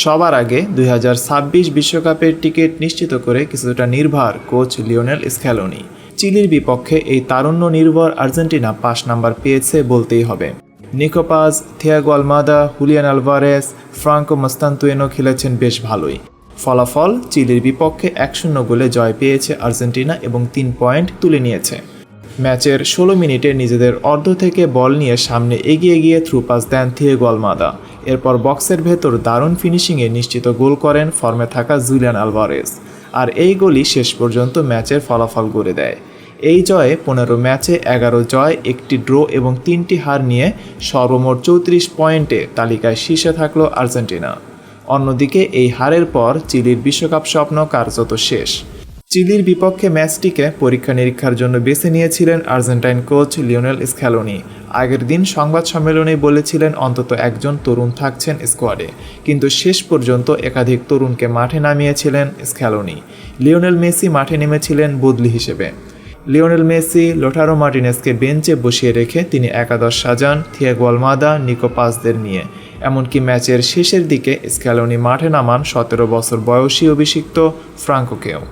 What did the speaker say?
সবার আগে দুই হাজার ছাব্বিশ বিশ্বকাপের টিকিট নিশ্চিত করে কিছুটা নির্ভর কোচ লিওনেল স্ক্যালোনি। চিলির বিপক্ষে এই তারুণ্য নির্ভর আর্জেন্টিনা পাঁচ নাম্বার পেয়েছে বলতেই হবে। Nico Paz Thiago Almada, Julian Alvarez, Franco Mastantuono খেলেছেন বেশ ভালোই। ফলাফল, চিলির বিপক্ষে এক শূন্য গোলে জয় পেয়েছে আর্জেন্টিনা এবং তিন পয়েন্ট তুলে নিয়েছে। ম্যাচের ষোলো মিনিটে নিজেদের অর্ধ থেকে বল নিয়ে সামনে এগিয়ে গিয়ে থ্রু পাস দেন থিয়েগো আলমাদা। এরপর বক্সের ভেতর দারুণ ফিনিশিংয়ে নিশ্চিত গোল করেন ফর্মে থাকা জুলিয়ান আলভারেস আর এই গোলই শেষ পর্যন্ত ম্যাচের ফলাফল গড়ে দেয়। এই জয়ে পনেরো ম্যাচে এগারো জয়, একটি ড্র এবং তিনটি হার নিয়ে সর্বমোট চৌত্রিশ পয়েন্টে তালিকায় শীর্ষে থাকল আর্জেন্টিনা। অন্যদিকে এই হারের পর চিলির বিশ্বকাপ স্বপ্ন কার্যত শেষ। চিলির বিপক্ষে ম্যাচটিকে পরীক্ষা নিরীক্ষার জন্য বেছে নিয়েছিলেন আর্জেন্টাইন কোচ লিওনেল স্ক্যালোনি। আগের দিন সংবাদ সম্মেলনে বলেছিলেন অন্তত একজন তরুণ থাকছেন স্কোয়াডে, কিন্তু শেষ পর্যন্ত একাধিক তরুণকে মাঠে নামিয়েছিলেন স্ক্যালোনি। লিওনেল মেসি মাঠে নেমেছিলেন বদলি হিসেবে। লিওনেল মেসি লোটারো মার্টিনেসকে বেঞ্চে বসিয়ে রেখে তিনি একাদশ সাজান, থিয়াগো আলমাদা, নিকো পাসদের নিয়ে। এমনকি ম্যাচের শেষের দিকে স্ক্যালোনি মাঠে নামান সতেরো বছর বয়সী অভিষিক্ত ফ্রাঙ্কোকেও।